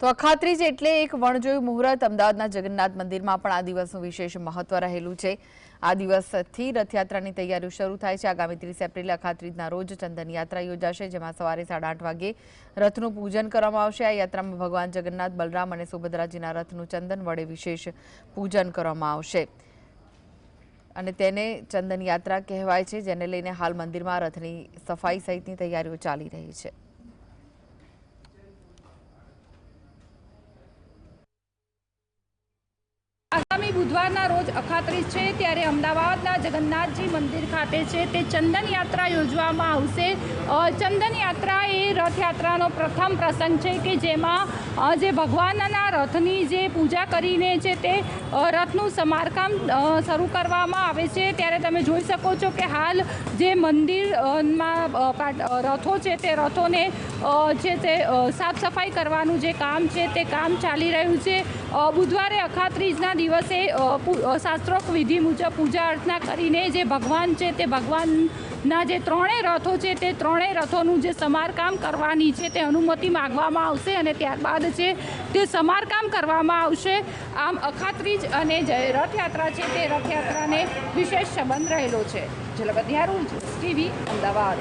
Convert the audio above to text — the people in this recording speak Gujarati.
તો અખાત્રીજ એટલે એક વણજોયું મુહૂર્ત અમદાવાદના જગન્નાથ મંદિરમાં પણ આ દિવસનું વિશેષ મહત્વ રહેલું છે. આ દિવસથી રથયાત્રાની તૈયારીઓ શરૂ થાય છે. આગામી ત્રીસ એપ્રિલે અખાત્રીજના રોજ ચંદન યાત્રા યોજાશે, જેમાં સવારે સાડા આઠ વાગે રથનું પૂજન કરવામાં આવશે. આ યાત્રામાં ભગવાન જગન્નાથ, બલરામ અને સુભદ્રાજીના રથનું ચંદન વડે વિશેષ પૂજન કરવામાં આવશે. અને તેને ચંદન યાત્રા કહેવાય છે, જેને લઈને હાલ મંદિરમાં રથની સફાઈ સહિતની તૈયારીઓ ચાલી રહી છે આગામી બુધવારના રોજ અખાત્રીસ છે ત્યારે અમદાવાદના જગન્નાથજી મંદિર ખાતે છે તે ચંદન યાત્રા યોજવામાં આવશે. ચંદન યાત્રા એ રથયાત્રાનો પ્રથમ પ્રસંગ છે કે જેમાં જે ભગવાનના રથની જે પૂજા કરીને છે તે રથનું સમારકામ શરૂ કરવામાં આવે છે. ત્યારે તમે જોઈ શકો છો કે હાલ જે મંદિરમાં રથો છે તે રથોને છે તે સાફ સફાઈ કરવાનું જે કામ છે તે કામ ચાલી રહ્યું છે. બુધવારે અખાત્રીજના દિવસે શાસ્ત્રોક્ત વિધિ મુજબ પૂજા અર્ચના કરીને જે ભગવાન છે તે ભગવાનના જે ત્રણેય રથો છે તે ત્રણેય રથોનું જે સમારકામ કરવાની છે તે અનુમતિ માગવામાં આવશે અને ત્યારબાદ છે તે સમારકામ કરવામાં આવશે. આમ અખાત્રીજ અને જે રથયાત્રા છે તે રથયાત્રાને વિશેષ સંબંધ રહેલો છે. ઝલક ટીવી, અમદાવાદ.